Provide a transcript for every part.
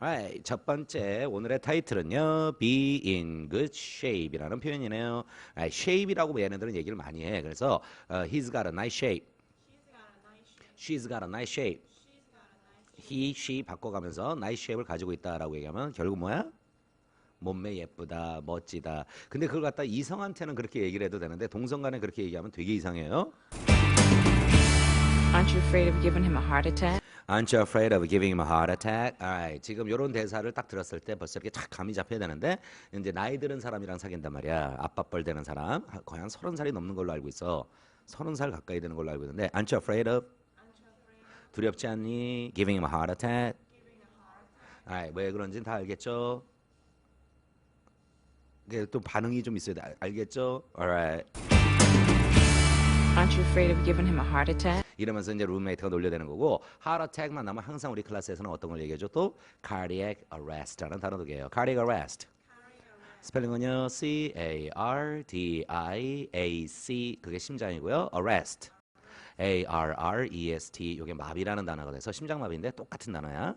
Alright, 첫 번째 오늘의 타이틀은요. Be in good shape이라는 표현이네요. Alright, shape이라고 얘네들은 얘기를 많이 해. 그래서 어, he's got a nice shape. She's got a nice shape. He, she 바꿔가면서 nice shape을 가지고 있다라고 얘기하면 결국 뭐야? 몸매 예쁘다, 멋지다. 근데 그걸 갖다 이성한테는 그렇게 얘기를 해도 되는데 동성 간에 그렇게 얘기하면 되게 이상해요. Aren't you afraid of giving him a heart attack? Aren't you afraid of giving him a heart attack? Alright, 지금 이런 대사를 딱 들었을 때 벌써 이렇게 탁 감이 잡혀야 되는데 이제 나이 들은 사람이랑 사귄단 말이야. 아빠뻘 되는 사람. 하- 거의 한 서른 살이 넘는 걸로 알고 있어. 서른 살 가까이 되는 걸로 알고 있는데 Aren't you afraid of? 두렵지 않니? Giving him a heart attack? Alright, 왜 그런지는 다 알겠죠? 또 반응이 좀 있어야 돼. 알- 알겠죠? Alright. Aren't you afraid of giving him a heart attack? 이러면서 이제 룸메이트가 놀려대는 거고 heart attack만 나면 항상 우리 클래스에서는 어떤 걸 얘기해줘 또 cardiac arrest라는 단어도 해요. cardiac arrest. 스펠링은요 C A R D I A C 그게 심장이고요. arrest. A R R E S T 이게 마비라는 단어가 돼서 심장마비인데 똑같은 단어야.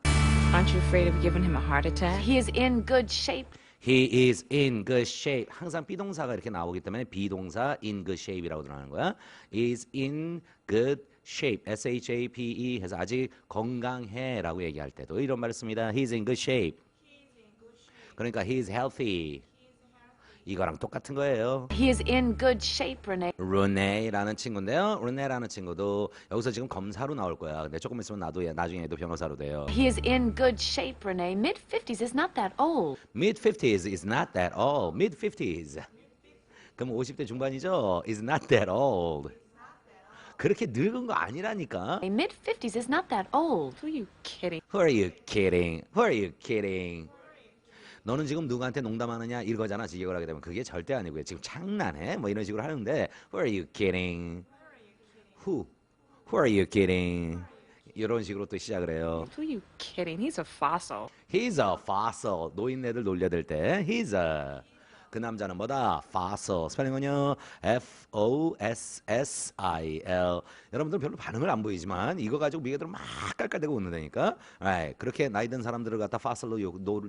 Aren't you afraid of giving him a heart attack? He is in good shape. He is in good shape. 항상 비동사가 이렇게 나오기 때문에 비동사 in good shape이라고 들어가는 거야. is in good shape. S H A P E 해서 아직 건강해라고 얘기할 때도 이런 말을 씁니다. He's in good shape. 그러니까 he's healthy. 이거랑 똑같은 거예요. He is in good shape, Renee. 루네라는 친구인데요. 루네라는 친구도 여기서 지금 검사로 나올 거야. 근데 조금 있으면 나도 얘- 나중에 얘도 변호사로 돼요. He is in good shape, Renee. Mid 50s is not that old. Mid 50s is not that old. Mid 50s. 그럼 50대 중반이죠? Is not that old. 그렇게 늙은 거 아니라니까. Mid 50s is not that old. Who are you kidding? Who are you kidding? Who are you kidding? 너는 지금 누구한테 농담하느냐 이거잖아. 직역을 하게 되면 그게 절대 아니고요. 지금 장난해? 뭐 이런 식으로 하는데 Who are you kidding? Who? Who are you kidding? 이런 식으로 또 시작을 해요. Who are you kidding? He's a fossil. He's a fossil. 노인네들 놀려댈 때 He's a 그 남자는 뭐다? Fossil. 스펠링은요 F O S S I L. 여러분들 별로 반응을 안 보이지만 이거 가지고 미개들 막 깔깔대고 웃는다니까. Right. 그렇게 나이 든 사람들을 갖다 fossil로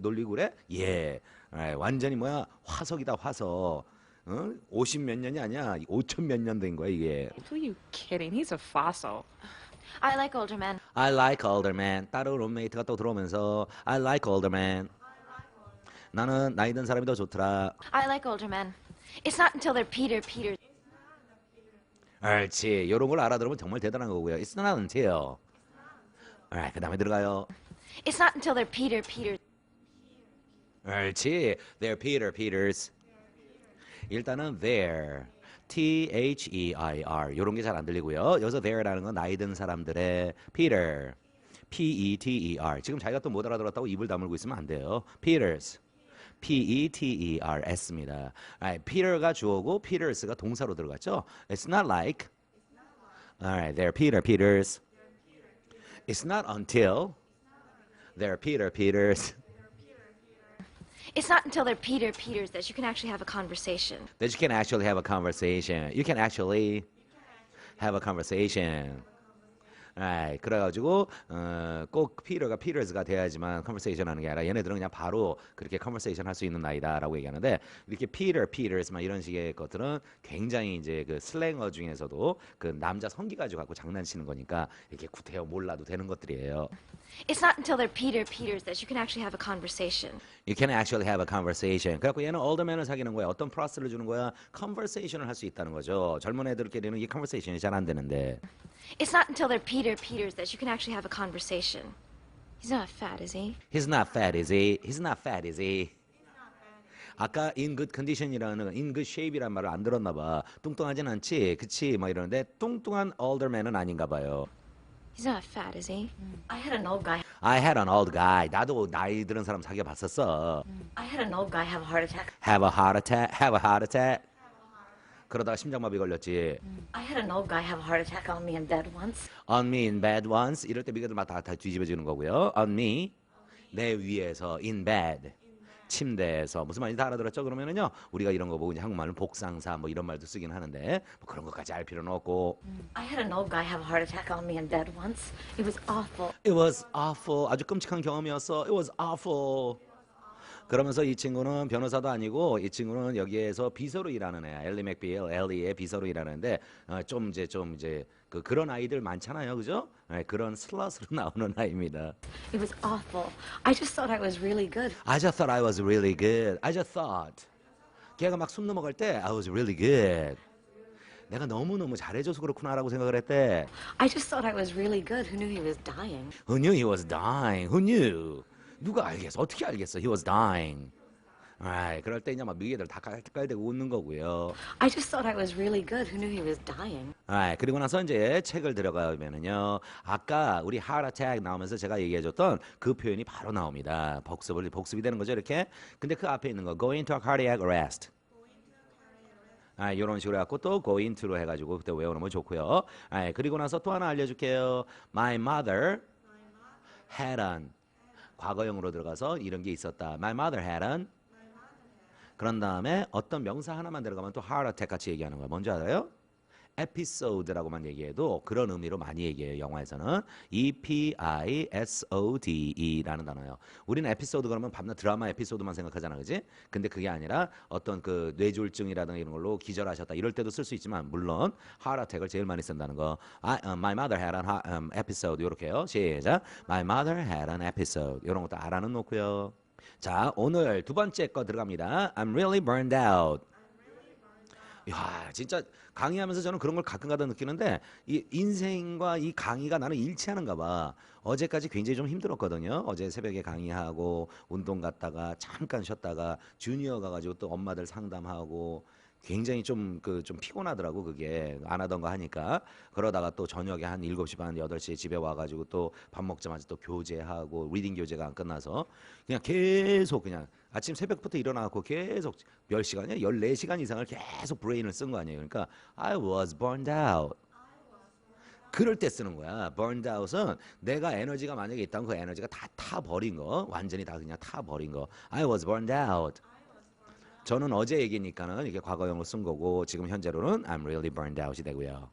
놀리고 그래? 예. Right. 완전히 뭐야? 화석이다 화석. 어? 50몇 년이 아니야. 5천 몇 년 된 거야 이게. Who are you kidding? He's a fossil. I like older men. I like older man. 따로 룸메이트가 또 들어오면서 I like older man. 나는 나이 든 사람이 더 좋더라. I like older men. It's not until they're Peter Peters. 옳지. 이런 걸 알아들으면 정말 대단한 거고요. It's not until. Alright, 그 다음에 들어가요. It's not until they're Peter Peters. 옳지. They're Peter Peters. 일단은 there. T H E I R. 이런 게 잘 안 들리고요. 여기서 there라는 건 나이 든 사람들의 Peter. P E T E R. 지금 자기가 또 못 알아들었다고 입을 다물고 있으면 안 돼요. Peters. P E T E R S입니다. Alright, Peter가 주어고 Peters가 동사로 들어갔죠. It's not like. Alright, they're Peter Peters. It's not until. They're Peter Peters. It's not until they're Peter Peters that you can actually have a conversation. that you can actually have a conversation. You can actually have a conversation. Right. 그래가지고 어, 꼭 피터가 피터즈가 돼야지만 컨버세이션 하는 게 아니라 얘네들은 그냥 바로 그렇게 컨버세이션 할 수 있는 나이다라고 얘기하는데 이렇게 피터 피터즈만 이런 식의 것들은 굉장히 이제 그 슬랭어 중에서도 그 남자 성기 가지고 갖고 장난치는 거니까 이렇게 구태여 몰라도 되는 것들이에요. It's not until they're Peter Peters that you can actually have a conversation. You can actually have a conversation. 그래갖고 얘는 olderman을 사귀는 거야. 어떤 플러스를 주는 거야? conversation을 할 수 있다는 거죠. 젊은 애들끼리는 이 conversation이 잘 안 되는데. It's not until they're Peter Peters that you can actually have a conversation. He's not fat, is he? He's not fat, is he? He's not fat, is he? 아까 in good condition이라는 in good shape이라는 말을 안 들었나 봐. 뚱뚱하진 않지, 그치? 막 이러는데 뚱뚱한 olderman은 아닌가 봐요. He's not fat, is he? I had an old guy. I had an old guy. 나도 나이 들은 사람 사귀어 봤었어. I had an old guy have a heart attack. Have a heart attack. Have a heart attack. 그러다가 심장마비 걸렸지. I had an old guy have a heart attack on me in bed once. On me in bed once. 이럴 때 미국들 다, 다 뒤집어지는 거고요. On me. 내 위에서 in bed. 침대에서 무슨 말인지 다 알아들었죠? 그러면은요 우리가 이런 거 보고 이제 한국말로 복상사 뭐 이런 말도 쓰긴 하는데 뭐 그런 것까지 알 필요는 없고 I had an old guy have a heart attack on me in bed once. It was awful. It was awful. 아주 끔찍한 경험이었어. It was awful. 그러면서 이 친구는 변호사도 아니고 이 친구는 여기에서 비서로 일하는 애야. 엘리 맥빌, 엘리의 비서로 일하는데 어, 좀 이제 좀 이제 그 그런 아이들 많잖아요, 그죠? 네, 그런 슬롯으로 나오는 아이입니다. It was awful. I just thought I was really good. I just thought I was really good. I just thought. 걔가 막 숨 넘어갈 때 I was really good. 내가 너무 너무 잘해줘서 그렇구나라고 생각을 했대. I just thought I was really good. Who knew he was dying? Who knew he was dying? Who knew? 누가 알겠어? 어떻게 알겠어? He was dying. 아, 그럴 때 이제 막 미개들 다 깔깔대고 웃는 거고요. I just thought I was really good. Who knew he was dying? 아, 그리고 나서 이제 책을 들어가면은요. 아까 우리 heart attack 나오면서 제가 얘기해줬던 그 표현이 바로 나옵니다. 복습을 복습이 되는 거죠, 이렇게. 근데 그 앞에 있는 거 go into a cardiac arrest. 아, 이런 식으로 해갖고 또 go into로 해가지고 그때 외우는 거 좋고요. 아, 그리고 나서 또 하나 알려줄게요. My mother had an 과거형으로 들어가서 이런 게 있었다. My mother had an 그런 다음에 어떤 명사 하나만 들어가면 또 heart attack 같이 얘기하는 거야. 뭔지 알아요? 에피소드라고만 얘기해도 그런 의미로 많이 얘기해요. 영화에서는 E P I S O D E라는 단어예요. 우리는 에피소드 그러면 밤낮 드라마 에피소드만 생각하잖아, 그지? 근데 그게 아니라 어떤 그 뇌졸중이라든가 이런 걸로 기절하셨다 이럴 때도 쓸 수 있지만 물론 attack을 제일 많이 쓴다는 거. I, um, my mother had an ha- um, episode 이렇게요. 시작. My mother had an episode 이런 것도 알아는 놓고요. 자, 오늘 두 번째 거 들어갑니다. I'm really burned out. 야, 진짜 강의하면서 저는 그런 걸 가끔가다 느끼는데 이 인생과 이 강의가 나는 일치하는가 봐. 어제까지 굉장히 좀 힘들었거든요. 어제 새벽에 강의하고 운동 갔다가 잠깐 쉬었다가 주니어 가가지고 또 엄마들 상담하고 굉장히 좀 그 좀 피곤하더라고 그게 안 하던 거 하니까 그러다가 또 저녁에 한 7시 반 8시에 집에 와가지고 또 밥 먹자마자 또 교제하고 리딩 교제가 안 끝나서 그냥 계속 그냥 아침 새벽부터 일어나고 계속 몇 시간이야? 14시간 이상을 계속 브레인을 쓴 거 아니에요. 그러니까 I was burned out. 그럴 때 쓰는 거야. burned out은 내가 에너지가 만약에 있다면 그 에너지가 다 타버린 거. 완전히 다 그냥 타버린 거. I was burned out. 저는 어제 얘기니까는 이게 과거형으로 쓴 거고 지금 현재로는 I'm really burned out이 되고요.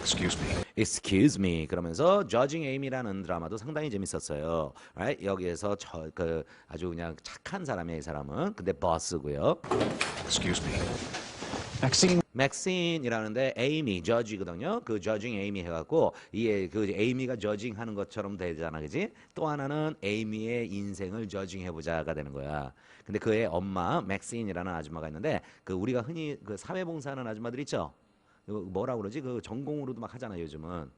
Excuse me. Excuse me 그러면서 Judging Amy라는 드라마도 상당히 재밌었어요. Right? 여기에서 저 그 아주 그냥 착한 사람이에요, 이 사람은. 근데 버스고요. Excuse me. Maxine, 맥신이라는데 에이미 저지거든요. 그 저징 에이미 해갖고 이게 그 에이미가 저징 하는 것처럼 되잖아, 그지? 또 하나는 에이미의 인생을 저징 해보자가 되는 거야. 근데 그의 엄마 맥신이라는 아줌마가 있는데 그 우리가 흔히 그 사회봉사하는 아줌마들 있죠. 그 뭐라 그러지? 그 전공으로도 막 하잖아요, 요즘은.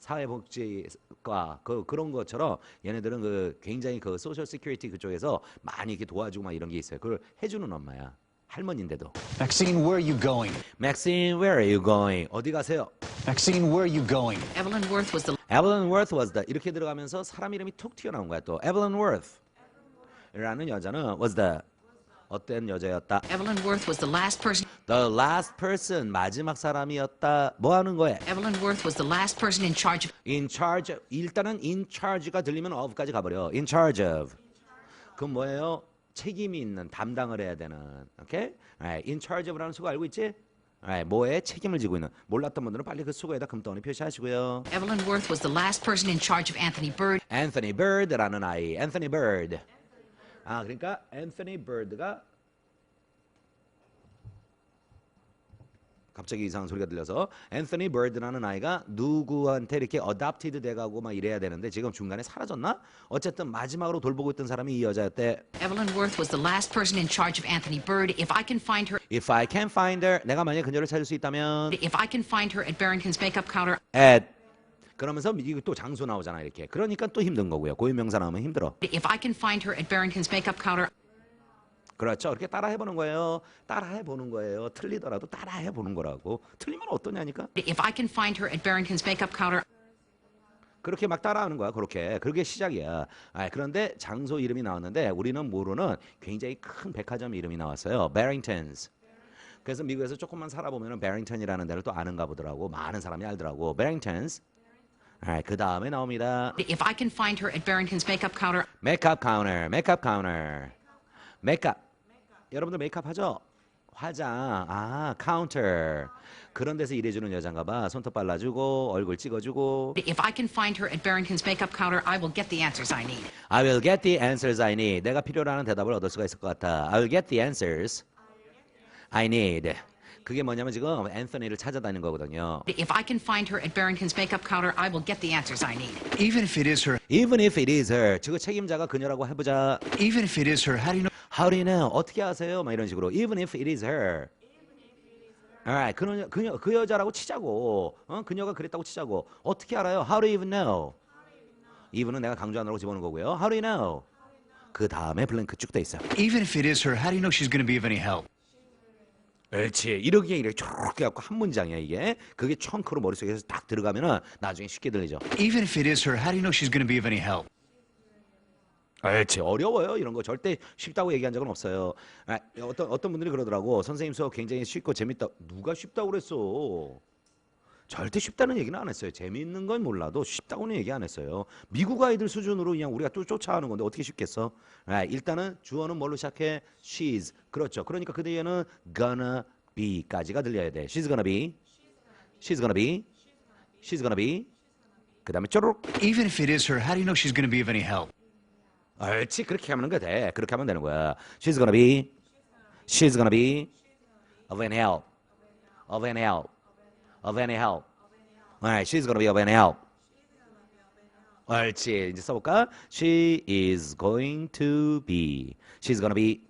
사회복지과 그 그런 것처럼 얘네들은 그 굉장히 그 소셜 시큐리티 그쪽에서 많이 이렇게 도와주고 막 이런 게 있어요. 그걸 해주는 엄마야. 할머니인데도. Maxine, where are you going? Maxine, where are you going? 어디 가세요? Maxine, where are you going? Evelyn Worth was the Evelyn Worth was the 이렇게 들어가면서 사람 이름이 툭 튀어나온 거야 또 Evelyn Worth라는 여자는 was the 어떤 여자였다? Evelyn Worth was the last person. The last person 마지막 사람이었다. 뭐 하는 거예요? Evelyn Worth was the last person in charge of. In charge. 일단은 in charge가 들리면 of까지 가버려. In charge of. 그건 뭐예요? 책임이 있는 담당을 해야 되는. 오케이? Right. In charge of라는 수고 알고 있지? Right. 뭐에 책임을 지고 있는. 몰랐던 분들은 빨리 그 수고에다 금덩어리 표시하시고요. Evelyn Worth was the last person in charge of Anthony Bird. Anthony Bird라는 아이. Anthony Bird. 아 그러니까 Anthony Bird가 갑자기 이상한 소리가 들려서 Anthony Bird라는 아이가 누구한테 이렇게 adopted 돼가고 막 이래야 되는데 지금 중간에 사라졌나? 어쨌든 마지막으로 돌보고 있던 사람이 이 여자였대. Evelyn Worth was the last person in charge of Anthony Bird. If I can find her, If I can find her, 내가 만약 그녀를 찾을 수 있다면 if I can find her at Barrington's makeup counter, at 그러면서 이거 또 장소 나오잖아 이렇게. 그러니까 또 힘든 거고요. 고유명사 나오면 힘들어. if I can find her at Barrington's makeup counter, 그렇죠. 이렇게 따라 해보는 거예요. 따라 해보는 거예요. 틀리더라도 따라 해보는 거라고. 틀리면 어떠냐니까. if I can find her at Barrington's makeup counter, 그렇게 막 따라하는 거야. 그렇게. 그게 시작이야. 아, 그런데 장소 이름이 나왔는데 우리는 모르는 굉장히 큰 백화점 이름이 나왔어요. Barringtons. 그래서 미국에서 조금만 살아보면 베링턴이라는 데를 또 아는가 보더라고. 많은 사람이 알더라고. Barringtons. 아, 그 다음에 나옵니다. if I can find her at Barrington's makeup counter, 메이크업 카 여러분들 메이크업 하죠? 화장. 아, 카운터. 그런 데서 일해주는 여잔가 봐. 손톱 발라주고 얼굴 찍어주고. If I can find her at Barrington's makeup counter, I will get the answers I need. I will get the answers I need. 내가 필요로 하는 대답을 얻을 수가 있을 것 같아. I will get the answers I need. 그게 뭐냐면 지금 앤서니를 찾아다니는 거거든요. If I can find her at Barrington's makeup counter, I will get the answers I need. Even if it is her, Even if it is her. 그 책임자가 그녀라고 해보자. even if it is her, how do you know? How do you know? 어떻게 아세요? 막 이런 식으로. Even if it is her. Alright, 그녀, 그녀, 그 여자라고 치자고. 어? 그녀가 그랬다고 치자고. 어떻게 알아요? How do you even know? even은 내가 강조하느라고 집어넣은 거고요. How do you know? 그 다음에 블랭크 쭉돼 있어요. Even if it is her, how do you know she's going to be of any help? 그렇지. 이렇게 이렇게 쭉 해갖고 한 문장이야 이게. 그게 청크로 머릿속에서 딱 들어가면은 나중에 쉽게 들리죠. Even if it is her, how do you know she's going to be of any help? 그렇지. 어려워요. 이런 거 절대 쉽다고 얘기한 적은 없어요. 아, 어떤 어떤 분들이 그러더라고. 선생님 수업 굉장히 쉽고 재밌다. 누가 쉽다고 그랬어? 절대 쉽다는 얘기는 안 했어요. 재미있는 건 몰라도 쉽다고는 얘기 안 했어요. 미국 아이들 수준으로 그냥 우리가 또 쫓아가는 건데 어떻게 쉽겠어? 아, 일단은 주어는 뭘로 시작해? She's. 그렇죠. 그러니까 그 뒤에는 gonna be까지가 들려야 돼. She's gonna be. She's gonna be. She's gonna be. 그 다음에 쪼르륵. Even if it is her, how do you know she's to be of any help? 옳지 그렇게 하면 돼. 그렇게 하면 되는 거야. She's gonna be, she's gonna be of any help, of any help, of any help. Alright, she's gonna be of any help. 옳지 이제 써볼까? She is going to be, she's gonna be.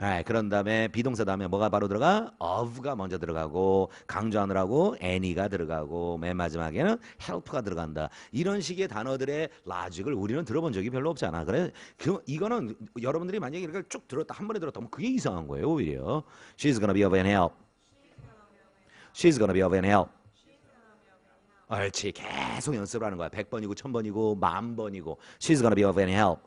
Alright, 그런 다음에 비동사 다음에 뭐가 바로 들어가? of가 먼저 들어가고 강조하느라고 any가 들어가고 맨 마지막에는 help가 들어간다. 이런 식의 단어들의 라직을 우리는 들어본 적이 별로 없잖아. 그래 그 이거는 여러분들이 만약에 이렇게 쭉 들었다 한 번에 들었다면 그게 이상한 거예요 오히려. She's gonna be of any help. She's gonna be of any help. 옳지 계속 연습을 하는 거야. 100번이고 1000번이고 만 번이고 She's gonna be of any help.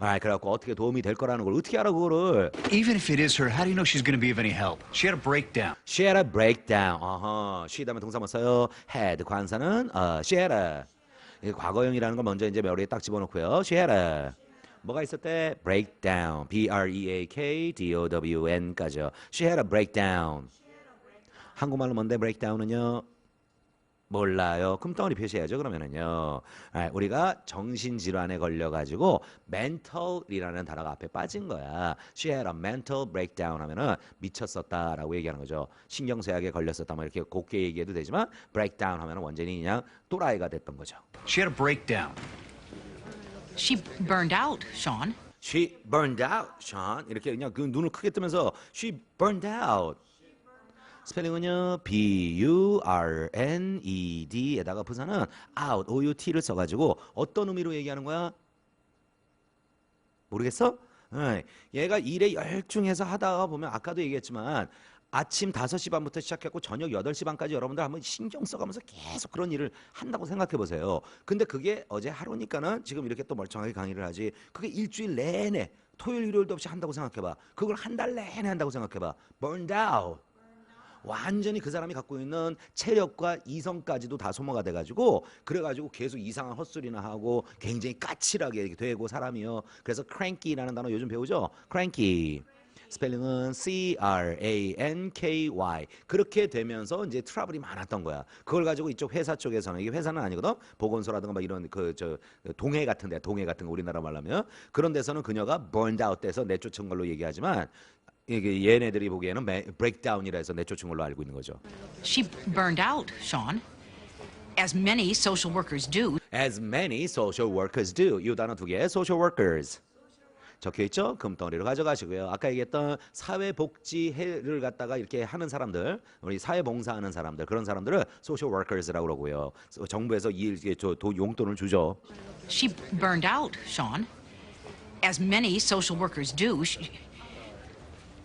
아, 그래갖고 어떻게 도움이 될 거라는 걸 어떻게 알아 그거를? Even if it is her, how do you know she's going to be of any help? She had a breakdown. She had a breakdown. 어허. she 다음에 동사 뭐 써요? had. 관사는 어, she had a. 이 과거형이라는 걸 먼저 이제 머리에 딱 집어넣고요. she had a. 뭐가 있었대? breakdown. B R E A K D O W N까지요. she had a breakdown. 한국말로 뭔데 breakdown은요? 몰라요. 금덩어리 표시해야죠. 그러면은요. 아, 우리가 정신질환에 걸려가지고 mental이라는 단어가 앞에 빠진 거야. She had a mental breakdown 하면은 미쳤었다라고 얘기하는 거죠. 신경쇠약에 걸렸었다. 뭐 이렇게 곱게 얘기해도 되지만 breakdown 하면은 완전히 그냥 또라이가 됐던 거죠. She had a breakdown. She burned out, Sean. She burned out, Sean. 이렇게 그냥 그 눈을 크게 뜨면서 she burned out. 스펠링은요 B U R N E D에다가 부사는 out O U T를 써가지고 어떤 의미로 얘기하는 거야? 모르겠어? 예, 얘가 일에 열중해서 하다가 보면 아까도 얘기했지만 아침 5시 반부터 시작했고 저녁 8시 반까지 여러분들 한번 신경 써가면서 계속 그런 일을 한다고 생각해 보세요. 근데 그게 어제 하루니까는 지금 이렇게 또 멀쩡하게 강의를 하지. 그게 일주일 내내 토요일 일요일도 없이 한다고 생각해 봐. 그걸 한 달 내내 한다고 생각해 봐. burned out. 완전히 그 사람이 갖고 있는 체력과 이성까지도 다 소모가 돼가지고 그래가지고 계속 이상한 헛소리나 하고 굉장히 까칠하게 되고 사람이요. 그래서 cranky라는 단어 요즘 배우죠? cranky. 스펠링은 C R A N K Y 그렇게 되면서 이제 트러블이 많았던 거야. 그걸 가지고 이쪽 회사 쪽에서는 이게 회사는 아니거든. 보건소라든가 막 이런 그 저 동해 같은 데 동해 같은 거 우리나라 말하면 그런 데서는 그녀가 burned out 돼서 내쫓은 걸로 얘기하지만 이게 얘네들이 보기에는 브레이크다운이라 해서 내쫓은 걸로 알고 있는 거죠. She burned out, Sean. As many social workers do. As many social workers do. 이 단어 두 개, social workers. 적혀 있죠? 금덩어리로 가져가시고요. 아까 얘기했던 사회복지회를 갖다가 이렇게 하는 사람들, 우리 사회봉사하는 사람들, 그런 사람들을 social workers라고 그러고요. 정부에서 이 이게 저 도- 용돈을 주죠. She burned out, Sean. As many social workers do. She,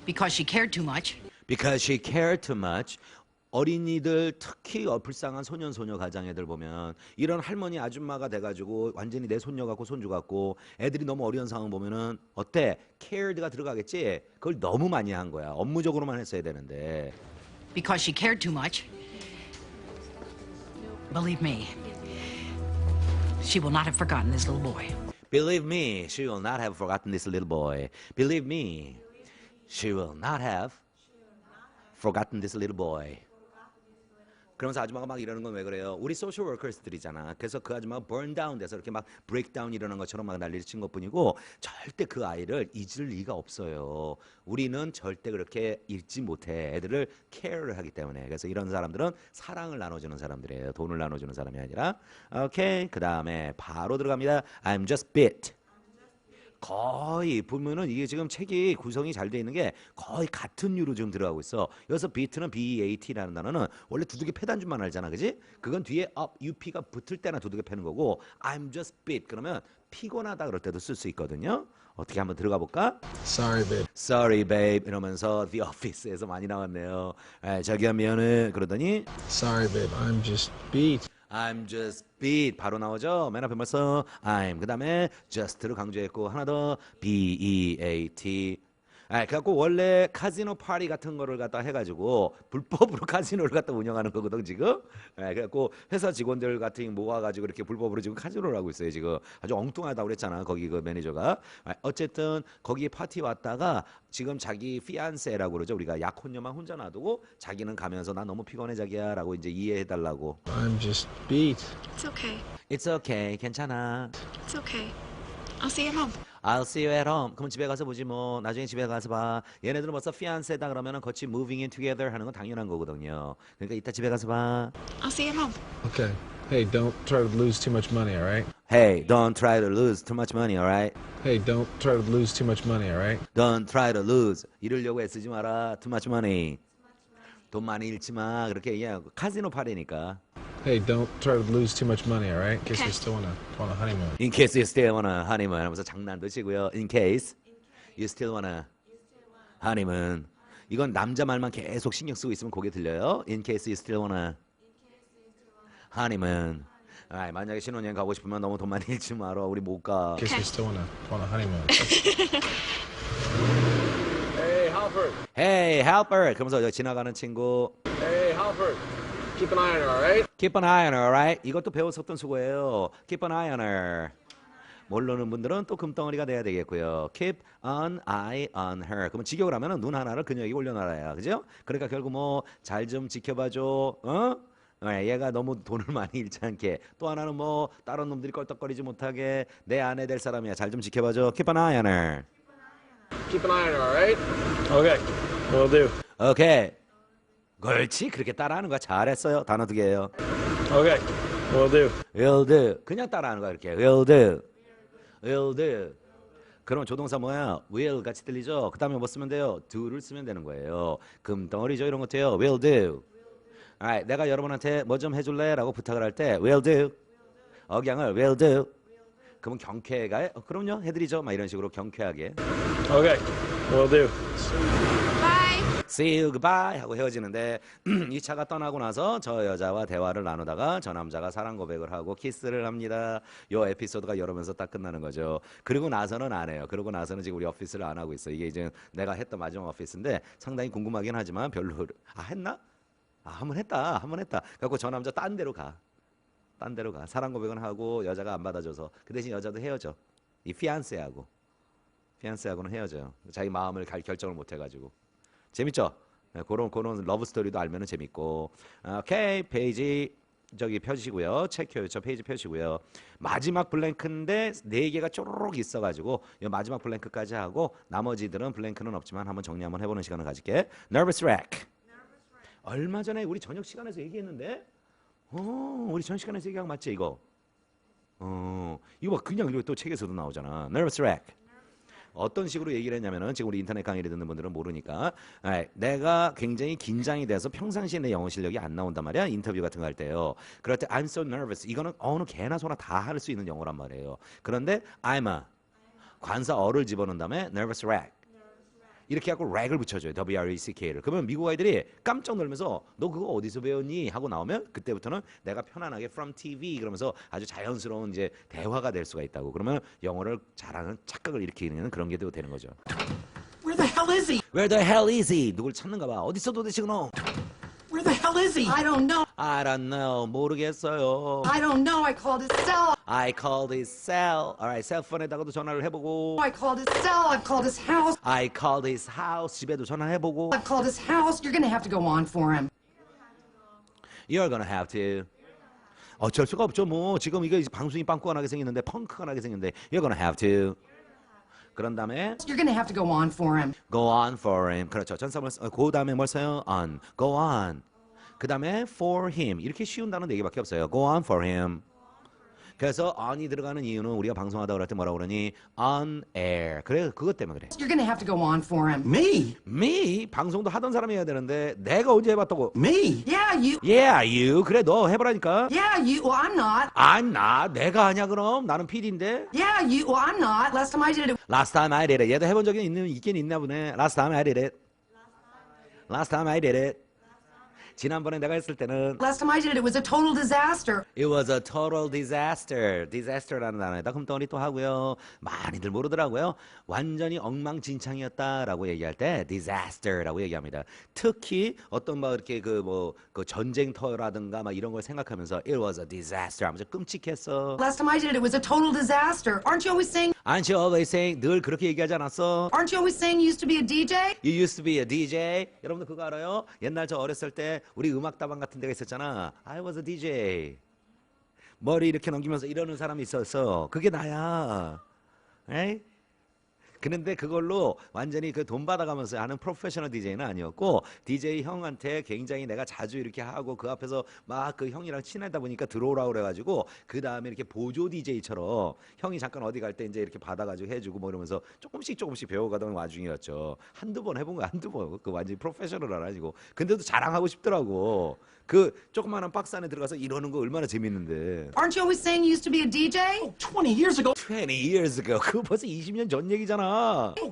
because she cared too much. Because she cared too much. 어린이들 특히 어, 불쌍한 소년 소녀 가장 애들 보면 이런 할머니 아줌마가 돼가지고 완전히 내 손녀 같고 손주 같고 애들이 너무 어려운 상황 보면은 어때 cared가 들어가겠지 그걸 너무 많이 한 거야 업무적으로만 했어야 되는데 Because she cared too much. Believe me, she will not have forgotten this little boy. Believe me, she will not have forgotten this little boy. Believe me, she will not have forgotten this little boy. 그러면서 아줌마가 막 이러는 건 왜 그래요? 우리 소셜 워커스들이잖아. 그래서 그 아줌마가 burn down 돼서 이렇게 막 브레이크다운 일어난 것처럼 막 난리를 친 것뿐이고 절대 그 아이를 잊을 리가 없어요. 우리는 절대 그렇게 잊지 못해. 애들을 케어를 하기 때문에. 그래서 이런 사람들은 사랑을 나눠주는 사람들이에요. 돈을 나눠주는 사람이 아니라. 오케이. 그 다음에 바로 들어갑니다. I'm just bit. 거의 보면은 이게 지금 책이 구성이 잘 돼 있는 게 거의 같은 유로 지금 들어가고 있어. 여기서 비트는 B-E-A-T라는 단어는 원래 두둑이 패단줄만 알잖아, 그지? 그건 뒤에 up, up가 붙을 때나 두둑이 패는 거고 I'm just bit 그러면 피곤하다 그럴 때도 쓸 수 있거든요. 어떻게 한번 들어가 볼까? Sorry, babe. Sorry, babe 이러면서 The Office에서 많이 나왔네요. 에, 자기야 미안해 그러더니 Sorry, babe. I'm just beat. I'm just beat 바로 나오죠. 맨 앞에 벌써 I'm 그 다음에 just를 강조했고 하나 더 B E A T. 아, 그래갖고 원래 카지노 파리 같은 거를 갖다 해가지고 불법으로 카지노를 갖다 운영하는 거거든 지금. 예, 그래갖고 회사 직원들 같은 거 모아가지고 이렇게 불법으로 지금 카지노를 하고 있어요 지금. 아주 엉뚱하다고 그랬잖아 거기 그 매니저가. 아, 어쨌든 거기 파티 왔다가 지금 자기 피안세라고 그러죠 우리가 약혼녀만 혼자 놔두고 자기는 가면서 나 너무 피곤해 자기야라고 이제 이해해달라고. I'm just beat. It's okay. It's okay. 괜찮아. It's okay. I'll see you at home. I'll see you at home. 그럼 집에 가서 보지 뭐. 나중에 집에 가서 봐. 얘네들은 벌써 fiance다 그러면은 같이 moving in together 하는 건 당연한 거거든요. 그러니까 이따 집에 가서 봐. I'll see you at home. Okay. Hey, don't try to lose too much money, all right? Hey, don't try to lose too much money, alright? Hey, don't try to lose too much money, all right? Don't try to lose. 잃으려고 애쓰지 마라. Too much money. 돈 많이 잃지 마. 그렇게 얘기하고 카지노 파리니까. Hey, don't try to lose too much money, all right? In case we still wanna go on a honeymoon. In case you still wanna honeymoon 하면서 장난도 치고요. In case you still wanna honeymoon. 이건 남자 말만 계속 신경 쓰고 있으면 고개 들려요. In case you still wanna honeymoon. 아, 만약에 신혼여행 가고 싶으면 너무 돈 많이 잃지 마라. 우리 못 가. In case Okay. still wanna go on a honeymoon. Hey, Halford. Hey, helper. 그러면서 지나가는 친구. Hey, Halford. Keep an eye on her, all right? Keep an eye on her, right? 이것도 배웠었던 수고예요. Keep an eye on her. 모르는 분들은 또 금덩어리가 돼야 되겠고요. Keep an eye on her. 그러면 직역을 하면은 눈 하나를 그녀에게 올려놔라야, 그죠? 그러니까 결국 뭐 잘 좀 지켜봐줘, 어? 네, 얘가 너무 돈을 많이 잃지 않게 또 하나는 뭐 다른 놈들이 껄떡거리지 못하게 내 아내 될 사람이야 잘 좀 지켜봐줘 keep an eye on her Keep an eye on her, right? Okay, will do. 오케이 그렇지 그렇게 따라하는 거야? 잘했어요. 단어 두 개예요. Okay, will do. will do. 그냥 따라하는 거야 이렇게. Will do. Will do. 그럼 조동사 뭐야? Will 같이 들리죠? 그 다음에 뭐 쓰면 돼요? Do를 쓰면 되는 거예요. 금덩어리죠? 이런 것도요. Will do. Alright, 내가 여러분한테 뭐 좀 해줄래? 라고 부탁을 할 때 will do. 억양을 will do. 그러면 경쾌가 어, 그럼요. 해드리죠. 막 이런 식으로 경쾌하게. Okay, will do. See you goodbye 하고 헤어지는데 이 차가 떠나고 나서 저 여자와 대화를 나누다가 저 남자가 사랑 고백을 하고 키스를 합니다. 요 에피소드가 여러면서 딱 끝나는 거죠. 그리고 나서는 안 해요. 그러고 나서는 지금 우리 오피스를 안 하고 있어. 이게 이제 내가 했던 마지막 오피스인데 상당히 궁금하긴 하지만 별로 아 했나? 아 한 번 했다. 한 번 했다. 그래갖고 저 남자 딴 데로 가. 딴 데로 가. 사랑 고백은 하고 여자가 안 받아줘서 그 대신 여자도 헤어져. 이 피안세하고 피안세하고는 헤어져요. 자기 마음을 갈 결정을 못 해가지고. 재밌죠? 네, 그런 그런 러브 스토리도 알면은 재밌고. 아, 오케이 페이지 저기 펴시고요. 체크요. 저 페이지 펴시고요. 마지막 블랭크인데 네 개가 쪼르륵 있어가지고 이 마지막 블랭크까지 하고 나머지들은 블랭크는 없지만 한번 정리 한번 해보는 시간을 가질게. Nervous wreck. 얼마 전에 우리 저녁 시간에서 얘기했는데, 어, 우리 저녁 시간에서 얘기한 거 맞지 이거? 어, 이거 봐, 그냥 이거 또 책에서도 나오잖아. Nervous wreck. 어떤 식으로 얘기를 했냐면은 지금 우리 인터넷 강의를 듣는 분들은 모르니까. 아, 내가 굉장히 긴장이 돼서 평상시에 내 영어 실력이 안 나온단 말이야 인터뷰 같은 거 할 때요. 그럴 때 I'm so nervous. 이거는 어느 개나 소나 다 할 수 있는 영어란 말이에요. 그런데 I'm a 관사 어를 집어넣은 다음에 nervous wreck 이렇게 하고 렉을 붙여줘요. W-R-E-C-K를. 그러면 미국 아이들이 깜짝 놀면서 너 그거 어디서 배웠니? 하고 나오면 그때부터는 내가 편안하게 from TV 그러면서 아주 자연스러운 이제 대화가 될 수가 있다고. 그러면 영어를 잘하는 착각을 일으키는 그런 게 되는 거죠. Where the hell is he? Where the hell is he? 누굴 찾는가 봐. 어디서 도대체 그놈? Where the hell is he? I don't know. I don't know. 모르겠어요. I don't know. I called his cell. I called his cell. Alright, 셀폰에다가도 전화를 해보고. I called his cell. I've called his house. I called his house. 집에도 전화해보고. I've called his house. You're gonna have to go on for him. You're gonna have to. 어쩔 수가 없죠. 뭐 지금 이거 방송이 빵꾸가 나게 생겼는데 펑크가 나게 생겼는데 You're gonna have to. 그런 다음에 You're gonna have to go on for him. go on for him. 그렇죠. 전사물 써- 그 다음에 뭘 써요? on. go on. 그 다음에 for him. 이렇게 쉬운 단어 네 개밖에 없어요. go on for him. 그래서 on이 들어가는 이유는 우리가 방송하다 그럴 때 뭐라 그러니 on air. 그래 그것 때문에 그래. You're gonna have to go on for him. Me? me 방송도 하던 사람이 해야 되는데 내가 언제 해봤다고? Me? Yeah, you. Yeah, you. 그래 너 해보라니까. Yeah, you. Well, I'm not. I'm not. 내가 하냐 그럼? 나는 PD인데. Yeah, you. Well, I'm not. Last time I did it. Last time I did it. 얘도 해본 적이 있는 있긴 있나 보네. Last time I did it. Last time I did it. 지난번에 내가 했을 때는 Last time I did it, it was a total disaster. It was a total disaster. disaster라는 단어에다 금덩어리 또 하고요. 많이들 모르더라고요. 완전히 엉망진창이었다라고 얘기할 때 disaster라고 얘기합니다. 특히 어떤 막 이렇게 그 뭐 그 전쟁터라든가 막 이런 걸 생각하면서 it was a disaster 하면서 끔찍했어. Last time I did it, it was a total disaster. Aren't you always saying? Aren't you always saying 늘 그렇게 얘기하지 않았어? Aren't you always saying you used to be a DJ? You used to be a DJ. 여러분들 그거 알아요? 옛날 저 어렸을 때 우리 음악다방 같은 데가 있었잖아. I was a DJ. 머리 이렇게 넘기면서 이러는 사람이 있었어. 그게 나야. 에이? 그런데 그걸로 완전히 그 돈 받아가면서 하는 프로페셔널 DJ는 아니었고 DJ 형한테 굉장히 내가 자주 이렇게 하고 그 앞에서 막 그 형이랑 친하다 보니까 들어오라 그래가지고 그 다음에 이렇게 보조 DJ처럼 형이 잠깐 어디 갈 때 이제 이렇게 받아가지고 해주고 뭐 이러면서 조금씩 조금씩 배워가던 와중이었죠. 한두 번 해본 거 한두 번. 그 완전히 프로페셔널 아니고 근데도 자랑하고 싶더라고. 그 조그마한 박스 안에 들어가서 이러는 거 얼마나 재밌는데. Aren't you always saying you used to be a DJ? 20 years ago. 20 years ago. 그거 벌써 20년 전 얘기잖아.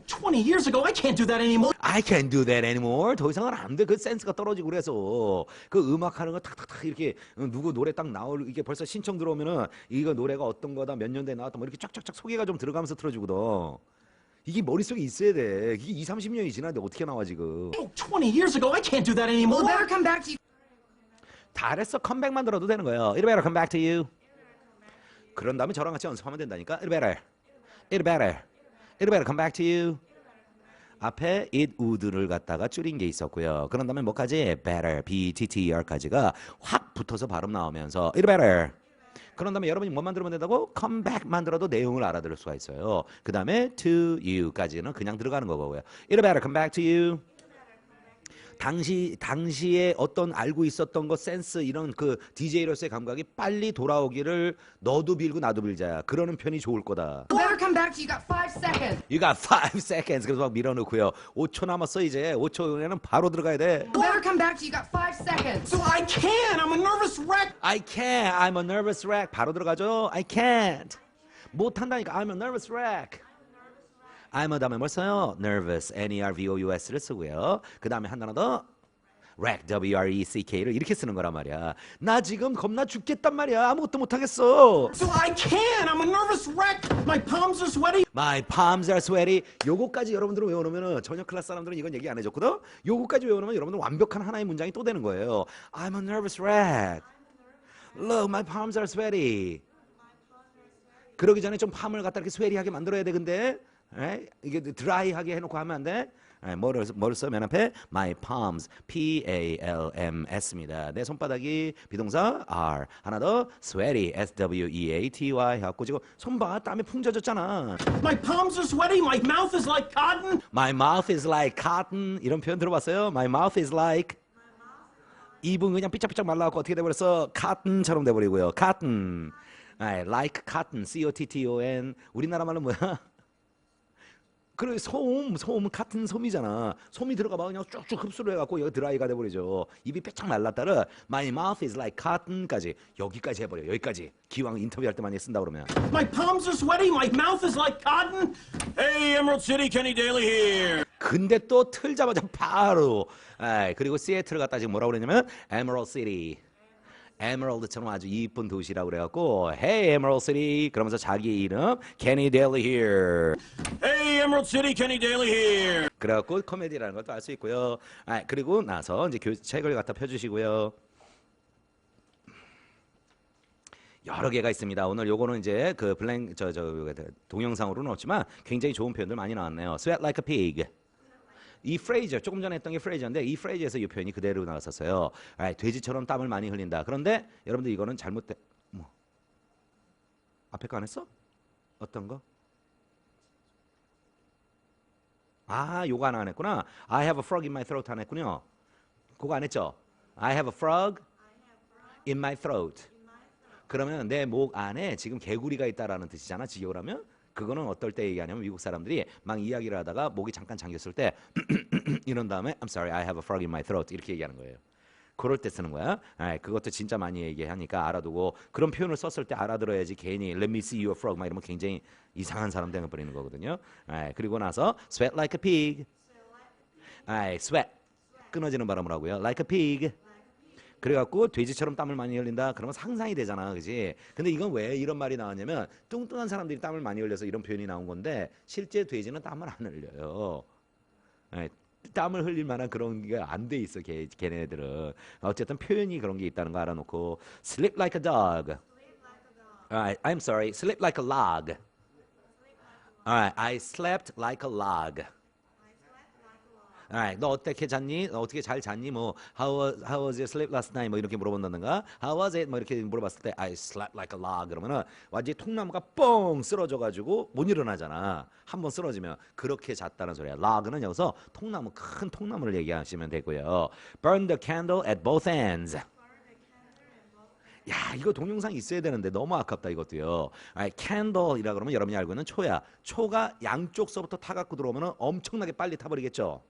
20 years ago. I can't do that anymore. I can't do that anymore. 더 이상은 안 돼. 그 센스가 떨어지고 그래서 그 음악 하는 거 탁탁탁 이렇게 어, 누구 노래 딱 나올 이게 벌써 신청 들어오면은 이거 노래가 어떤 거다 몇 년대에 나왔다 뭐 이렇게 쫙쫙쫙 소개가 좀 들어가면서 틀어주거든. 이게 머릿속에 있어야 돼. 이게 2, 30년이 지났는데 어떻게 나와 지금. 20 years ago. I can't do that anymore. Well, better come back to you. 잘했어. 컴백만 들어도 되는 거예요. It better come back to you. 그런 다음에 저랑 같이 연습하면 된다니까. It better. It better. It better come back to you. 앞에 it would를 갖다가 줄인 게 있었고요. 그런 다음에 뭐까지? better, b-t-t-e-r까지가 확 붙어서 발음 나오면서 it better. 그런 다음에 여러분이 뭐 만들면 된다고? come back 만들어도 내용을 알아들을 수가 있어요. 그 다음에 to you까지는 그냥 들어가는 거고요. it better come back to you. 당시 당시에 어떤 알고 있었던 것 센스 이런 그 DJ로서의 감각이 빨리 돌아오기를 너도 빌고 나도 빌자야. 그러는 편이 좋을 거다. Come back to you. You got five seconds. You got five seconds. 그래서 막 밀어넣고요. 5초 남았어 이제. 5초 후에는 바로 들어가야 돼. Better come back to you. You got five seconds. So I can. I'm a nervous wreck. I can't. I'm a nervous wreck. 바로 들어가죠. I can't. 못 한다니까. I'm a nervous wreck. I'm a 다음에 뭘 써요? nervous, N-E-R-V-O-U-S를 쓰고요. 그 다음에 한 단어 더 wreck, W-R-E-C-K를 이렇게 쓰는 거란 말이야. 나 지금 겁나 죽겠단 말이야. 아무것도 못하겠어. So I can. I'm a nervous wreck. My palms are sweaty. My palms are sweaty. 요거까지 여러분들은 외워놓으면 저녁 클래스 사람들은 이건 얘기 안 해줬거든. 요거까지 외워놓으면 여러분들 완벽한 하나의 문장이 또 되는 거예요. I'm a nervous wreck. Look, my palms are sweaty. 그러기 전에 좀 팜을 갖다 이렇게 스웨리하게 만들어야 돼. 근데 에? 이게 드라이하게 해놓고 하면 안 돼. 에, 뭐를 뭐를 써면 앞에 my palms, P A L M S입니다. 내 손바닥이 비동사 R. 하나 더 sweaty, S W E A T Y 해갖고 지금 손봐 땀에 풍 젖었잖아. My palms are sweaty. My mouth is like cotton. My mouth is like cotton 이런 표현 들어봤어요? My mouth is like 입은 그냥 삐짝삐짝 말라갖고 어떻게 돼버렸어? cotton처럼 돼버리고요. cotton. 아, like cotton, C-O-T-T-O-N. 우리나라 말로 뭐야? 그래 소음, 소음은 같은 솜이잖아. 솜이 들어가봐 그냥 쭉쭉 흡수를 해갖고 여기 드라이가 돼버리죠. 입이 빼짝 말랐다를 My mouth is like cotton까지 여기까지 해버려. 여기까지. 기왕 인터뷰할 때 많이 쓴다 그러면. My palms are sweaty. My mouth is like cotton. Hey, Emerald City, Kenny Daly here. 근데 또 틀자마자 바로 아, 그리고 시애틀을 갖다 지금 뭐라고 그러냐면 Emerald City 에메랄드처럼 아주 이쁜 도시라고 그래갖고 Hey Emerald City 그러면서 자기 이름 Kenny Daly here Hey, Emerald City, Kenny Daly here. 여러 개가 있습니다. 오늘 요거는 이제 그 블랭 저저 동영상으로는 없지만 굉장히 좋은 표현들 많이 나왔네요. sweat like a pig. 이 프레이즈 조금 전에 했던 게 프레이즈인데 이 프레이즈에서 이 표현이 그대로 나왔었어요. 아, 돼지처럼 땀을 많이 흘린다. 그런데 여러분들 이거는 잘못된 뭐 앞에 거 안 했어? 어떤 거? 아, 요거 하나 안 했구나. I have a frog in my throat 안 했군요. 그거 안 했죠? I have a frog in my throat. 그러면 내 목 안에 지금 개구리가 있다라는 뜻이잖아. 하면. 그거는 어떨 때 얘기하냐면 미국 사람들이 막 이야기를 하다가 목이 잠깐 잠겼을 때 이런 다음에 I'm sorry, I have a frog in my throat 이렇게 얘기하는 거예요. 그럴 때 쓰는 거야. 아, 그것도 진짜 많이 얘기하니까 알아두고 그런 표현을 썼을 때 알아들어야지 괜히 Let me see your frog 막 이러면 굉장히 이상한 사람 되어 버리는 거거든요. 아, 그리고 나서 sweat like a pig. 아, sweat 끊어지는 발음을 하고요. Like a pig. 그래갖고 돼지처럼 땀을 많이 흘린다. 그러면 상상이 되잖아, 그지? 근데 이건 왜 이런 말이 나왔냐면 뚱뚱한 사람들이 땀을 많이 흘려서 이런 표현이 나온 건데 실제 돼지는 땀을 안 흘려요. 예, 땀을 흘릴 만한 그런 게 안 돼 있어, 걔, 걔네들은. 어쨌든 표현이 그런 게 있다는 거 알아놓고 sleep like a dog. Alright, I'm sorry, sleep like a log. Alright, I slept like a log. Alright, 너 어떻게 잤니? 너 어떻게 잘 잤니? 뭐 how was, how was your sleep last night? 뭐 이렇게 물어본다든가 how was it? 뭐 이렇게 물어봤을 때 I slept like a log 그러면은 완전히 통나무가 뻥 쓰러져 가지고 못 일어나잖아. 한 번 쓰러지면 그렇게 잤다는 소리야. log는 여기서 통나무 큰 통나무를 얘기하시면 되고요. burn the candle at both ends. 야, 이거 동영상 있어야 되는데 너무 아깝다 이것도요. 아, candle이라 그러면 여러분이 알고 있는 초야. 초가 양쪽서부터 타갖고 들어오면 엄청나게 빨리 타버리겠죠.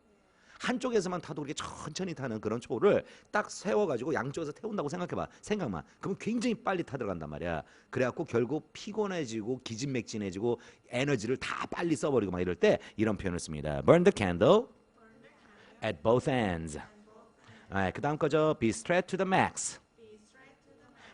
한쪽에서만 타도 그렇게 천천히 타는 그런 초를 딱 세워가지고 양쪽에서 태운다고 생각해봐. 생각만. 그럼 굉장히 빨리 타들어간단 말이야. 그래갖고 결국 피곤해지고 기진맥진해지고 에너지를 다 빨리 써버리고 막 이럴 때 이런 표현을 씁니다. Burn the candle at both ends. 아, 그 다음 거죠. Be straight to the max.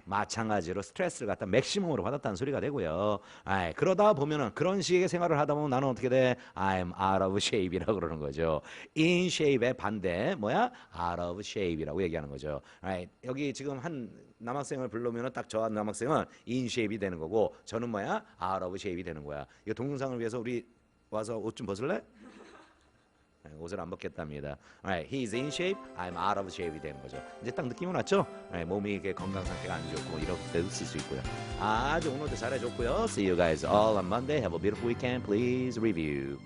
마찬가지로 스트레스를 갖다 맥시멈으로 받았다는 소리가 되고요. 아이, 그러다 보면은 그런 식의 생활을 하다 보면 나는 어떻게 돼? I'm out of shape이라고 그러는 거죠. in shape의 반대 뭐야? out of shape이라고 얘기하는 거죠. 아이, 여기 지금 한 남학생을 부르면은 딱저 남학생은 in shape이 되는 거고 저는 뭐야? out of shape이 되는 거야. 이 동영상을 위해서 우리 와서 옷 좀 벗을래? 네, 옷을 안 벗겠답니다. Alright, he's in shape, I'm out of shape이 되는 거죠. 이제 딱 느낌은 왔죠? Alright, 몸이 이게 건강 상태가 안 좋고 이럴 때도 쓸 수 있고요. 아주 오늘도 잘해줬고요. See you guys all on Monday. Have a beautiful weekend. Please review.